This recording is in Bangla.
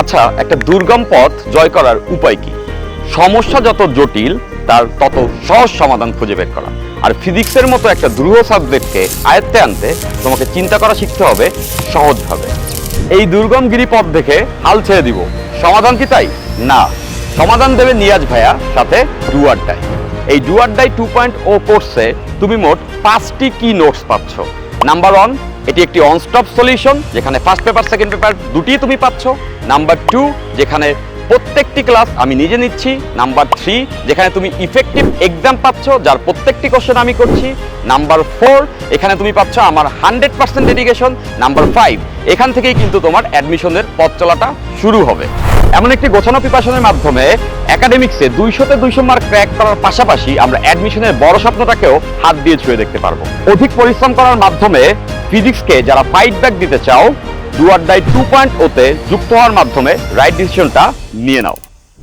আচ্ছা একটা দুর্গম পথ জয় করার উপায় কি? সমস্যা যত জটিল, তার তত সহজ সমাধান খুঁজে বের করা। আর ফিজিক্সের মতো একটা দুরূহ সাবজেক্টকে আয়ত্তে আনতে তোমাকে চিন্তা করা শিখতে হবে সহজভাবে এই দুর্গম গিরিপথ দেখে হাল ছেড়ে দিব। সমাধান কি তাই? না। সমাধান দেবে নিয়াজ ভাইয়া, সাথে ডুয়ারটাই এই ডুয়ারডাই টু পয়েন্ট ও কোর্সে তুমি মোট পাঁচটি কি নোটস পাচ্ছ। নাম্বার ওয়ান এটি একটি অন স্টপ সলিউশন যেখানে ফার্স্ট পেপার সেকেন্ড পেপার দুটিই তুমি পাচ্ছ। নাম্বার টু যেখানে প্রত্যেকটি ক্লাস আমি নিজে নিচ্ছি। নাম্বার থ্রি যেখানে তুমি ইফেক্টিভ এক্সাম পাচ্ছ, যার প্রত্যেকটি কোশ্চেন আমি করছি। নাম্বার ফোর এখানে তুমি পাচ্ছ আমার hundred percent dedication number five এখান থেকেই কিন্তু তোমার অ্যাডমিশনের পথ চলাটা শুরু হবে। এমন একটি গোছানো প্রিপারেশনের মাধ্যমে একাডেমিক্সে দুইশোতে দুইশো মার্ক ক্র্যাক করার পাশাপাশি আমরা অ্যাডমিশনের বড় স্বপ্নটাকেও হাত দিয়ে ছুঁয়ে দেখতে পারব। অধিক পরিশ্রম করার মাধ্যমে ফিজিক্সকে যারা ফাইট ব্যাক দিতে চাও ডুয়ার ডাই টু পয়েন্ট ওতে যুক্ত হওয়ার মাধ্যমে রাইট ডিসিশনটা নিয়ে নাও।